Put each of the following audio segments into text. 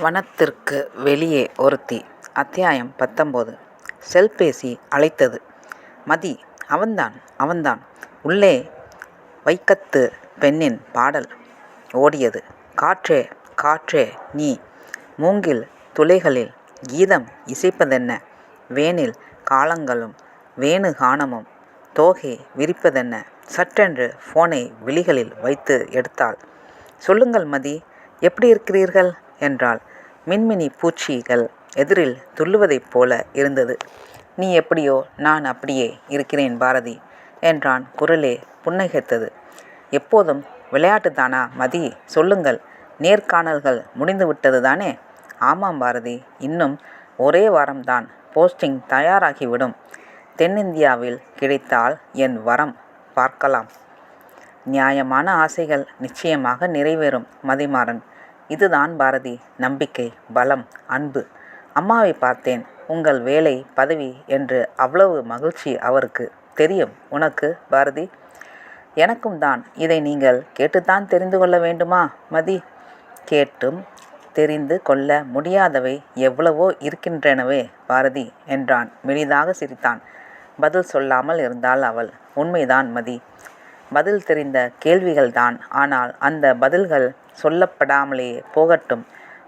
வனத்திற்கு வெளியே ஒருத்தி. அத்தியாயம் பத்தொம்போது செல்பேசி அழைத்தது. மதி அவன்தான் அவன்தான். உள்ளே வைக்கத்து பெண்ணின் பாடல் ஓடியது. காற்றே காற்றே நீ. மூங்கில் துளைகளில் கீதம் இசைப்பதென்ன? வேனில் காலங்களும் வேணு காணமும் தோகை விரிப்பதென்ன? சட்டென்று ஃபோனை விழிகளில் வைத்து எடுத்தாள். சொல்லுங்கள் மதி எப்படி இருக்கிறீர்கள்? என்றாள். மின்மினி பூச்சிகள் எதிரில் துள்ளுவதைப் போல இருந்தது. நீ எப்படியோ நான் அப்படியே இருக்கிறேன் பாரதி என்றான் குரலே புன்னகைத்தது. எப்போதும் விளையாட்டுத்தானா மதி? சொல்லுங்கள். நேர்காணல்கள் முடிந்துவிட்டது தானே ஆமாம் பாரதி. இன்னும் ஒரே வாரம்தான். போஸ்டிங் தயாராகிவிடும். தென்னிந்தியாவில் கிடைத்தால் என் வரம் பார்க்கலாம். நியாயமான ஆசைகள் நிச்சயமாக நிறைவேறும் மதிமாறன். இதுதான் பாரதி நம்பிக்கை பலம் அன்பு. அம்மாவை பார்த்தேன். உங்கள் வேலை பதவி என்று அவ்வளவு மகிழ்ச்சி அவருக்கு. தெரியும் உனக்கு பாரதி? எனக்கும் தான். இதை நீங்கள் கேட்டுத்தான் தெரிந்து கொள்ள வேண்டுமா மதி? கேட்டும் தெரிந்து கொள்ள முடியாதவை எவ்வளவோ இருக்கின்றனவே பாரதி என்றான். மெலிதாக சிரித்தான். பதில் சொல்லாமல் இருந்தாள் அவள். உண்மைதான் மதி. பதில் தெரிந்த கேள்விகள்தான். ஆனால் அந்த பதில்கள் சொல்லப்படாமலேயே போகட்டும்.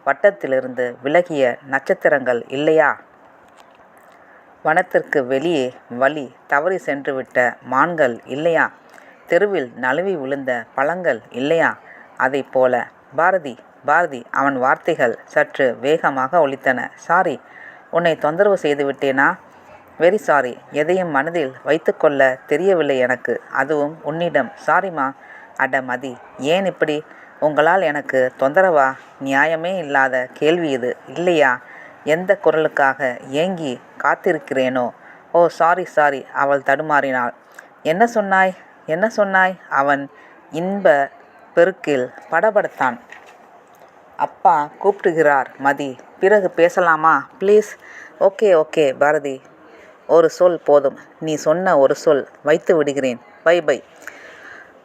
வட்டத்திலிருந்து விலகிய நட்சத்திரங்கள் இல்லையா? வனத்திற்கு வெளியே வழி தவறி சென்றுவிட்ட மான்கள் இல்லையா? தெருவில் நழுவி விழுந்த பழங்கள் இல்லையா? அதை போல பாரதி பாரதி அவன் வார்த்தைகள் சற்று வேகமாக ஒலித்தன. சாரி உன்னை தொந்தரவு செய்து விட்டேனா? வெரி சாரி எதையும் மனதில் வைத்துக்கொள்ள தெரியவில்லை எனக்கு. அதுவும் உன்னிடம் சாரிம்மா அட மதி. ஏன் இப்படி? உங்களால் எனக்கு தொந்தரவா? நியாயமே இல்லாத கேள்வி இது. இல்லையா? எந்த குரலுக்காக ஏங்கி காத்திருக்கிறேனோ? ஓ சாரி சாரி அவள் தடுமாறினாள். என்ன சொன்னாய்? என்ன சொன்னாய்? அவன் இன்ப பெருக்கில் படபடத்தான். அப்பா கூப்பிடுகிறார் மதி. பிறகு பேசலாமா? Please okay okay Bharathi. ஒரு சொல் போதும். நீ சொன்ன ஒரு சொல் வைத்து விடுகிறேன். Bye bye.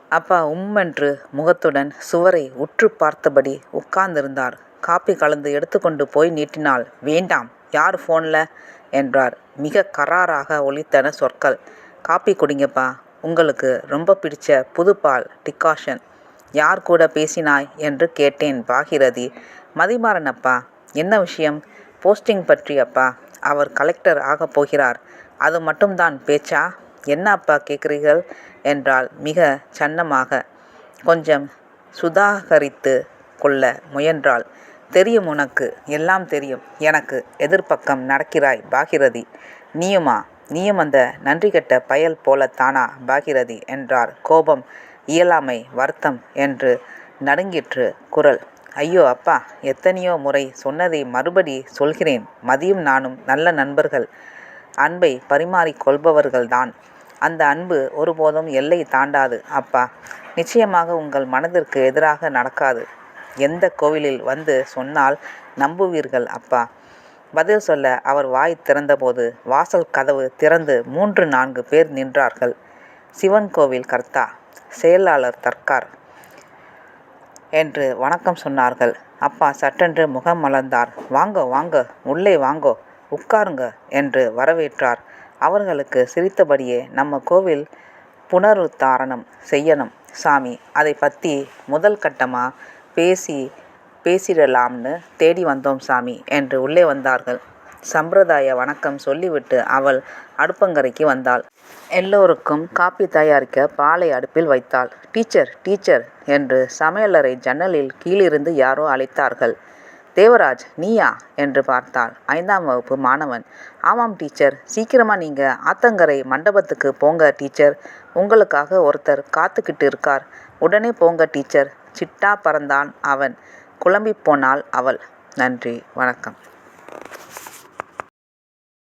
அப்பா உம்மென்று முகத்துடன் சுவரை உற்று பார்த்தபடி உட்கார்ந்திருந்தார். காப்பி கலந்து எடுத்துக்கொண்டு போய் நீட்டினாள். வேண்டாம் யார் ஃபோனில் என்றார். மிக கராராக ஒலித்தன சொற்கள். காப்பி குடிங்கப்பா. உங்களுக்கு ரொம்ப பிடிச்ச புதுப்பால் டிக்காஷன் யார் கூட பேசினாய்? என்று கேட்டேன் பாகிரதி. மதிமாறன் அப்பா. என்ன விஷயம்? போஸ்டிங் பற்றி அப்பா அவர் கலெக்டர் ஆகப் போகிறார். அது மட்டும்தான் பேச்சா? என்ன அப்பா கேட்குறீர்கள்? என்றால் மிக சன்னமாக. கொஞ்சம் சுதாகரித்து கொள்ள முயன்றாள். தெரியும் உனக்கு எல்லாம் தெரியும். எனக்கு எதிர்ப்பக்கம் நடக்கிறாய் பாகிரதி. நீயுமா? நீயும் அந்த நன்றி கெட்ட பயல் போலத்தானா பாகிரதி? என்றார். கோபம் இயலாமை வருத்தம் என்று நடுங்கிற்று குரல். ஐயோ அப்பா எத்தனையோ முறை சொன்னதை மறுபடி சொல்கிறேன். மதியும் நானும் நல்ல நண்பர்கள். அன்பை பரிமாறிக்கொள்பவர்கள்தான் அந்த அன்பு ஒருபோதும் எல்லை தாண்டாது அப்பா. நிச்சயமாக உங்கள் மனதிற்கு எதிராக நடக்காது. எந்த கோவிலில் வந்து சொன்னால் நம்புவீர்கள் அப்பா. பதில் சொல்ல அவர் வாய் திறந்தபோது வாசல் கதவு திறந்து மூன்று நான்கு பேர் நின்றார்கள். சிவன் கோவில் கர்த்தா செயலாளர் தர்க்கார் என்று வணக்கம் சொன்னார்கள். அப்பா சட்டென்று முகம் மலர்ந்தார். வாங்க வாங்க உள்ளே வாங்கோ உட்காருங்க என்று வரவேற்றார். அவர்களுக்கு சிரித்தபடியே நம்ம கோவில் புனருத்தாரணம் செய்யணும். சாமி அதை பற்றி முதல் கட்டமாக பேசி பேசிடலாம்னு தேடி வந்தோம் சாமி என்று உள்ளே வந்தார்கள். சம்பிரதாய வணக்கம் சொல்லிவிட்டு அவள் அடுப்பங்கரைக்கு வந்தாள். எல்லோருக்கும் காப்பி தயாரிக்க பாலை அடுப்பில் வைத்தாள். டீச்சர் டீச்சர் என்று சமையலறை ஜன்னலில் கீழிருந்து யாரோ அழைத்தார்கள். தேவராஜ் நீயா? என்று பார்த்தாள். ஐந்தாம் வகுப்பு மாணவன். ஆமாம் டீச்சர். சீக்கிரமா நீங்க ஆத்தங்கரை மண்டபத்துக்கு போங்க டீச்சர். உங்களுக்காக ஒருத்தர் காத்துக்கிட்டு இருக்கார். உடனே போங்க டீச்சர். சிட்டா பறந்தான் அவன். குழம்பி போனாள் அவள். நன்றி. வணக்கம்.